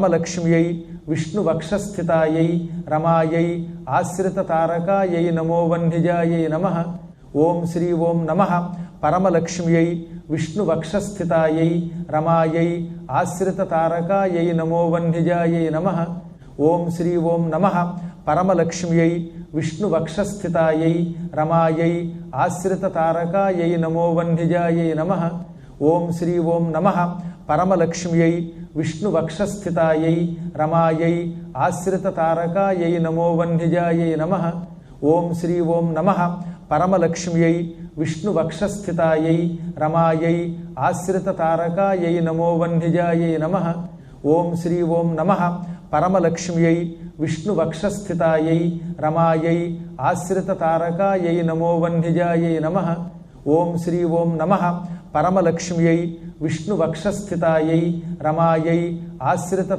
రామలక్ష్మ్యై విష్ణువక్షస్థితాయై రమాయై ఆశ్రిత తారకాయై నమో వన్యజాయై నమ. ఓం శ్రీ ఓం నమ. పరమలక్ష్మ్యై విష్ణువక్షస్థితాయై రమాయై ఆశ్రిత తారకాయై నమో వన్యజాయై నమ. ఓం శ్రీ ఓం నమ. పరమలక్ష్మ్యై విష్ణువక్షస్థితాయై రమాయై ఆశ్రిత తారకాయై నమో వన్యజాయై నమ. ఓం శ్రీ ఓం నమ. పరమలక్ష్మ్యై విష్ణువక్షస్థితాయై రమాయై ఆశ్రితతారకాయై నమో వన్యజాయై నమ. ఓం శ్రీ ఓం నమ. పరమలక్ష్మ్యై విష్ణువక్షస్థితాయై రమాయై ఆశ్రితతారకాయై నమో వన్యజాయై నమ. ఓం శ్రీ ఓం నమ. పరమలక్ష్మ్యై విష్ణువక్షస్థితాయై రమాయై ఆశ్రితతారకాయై నమో వన్యజాయై నమ. ఓం శ్రీ ఓం నమ. పరమలక్ష్మ్యై విష్ణువక్షస్థితాయై రమాయై ఆశ్రిత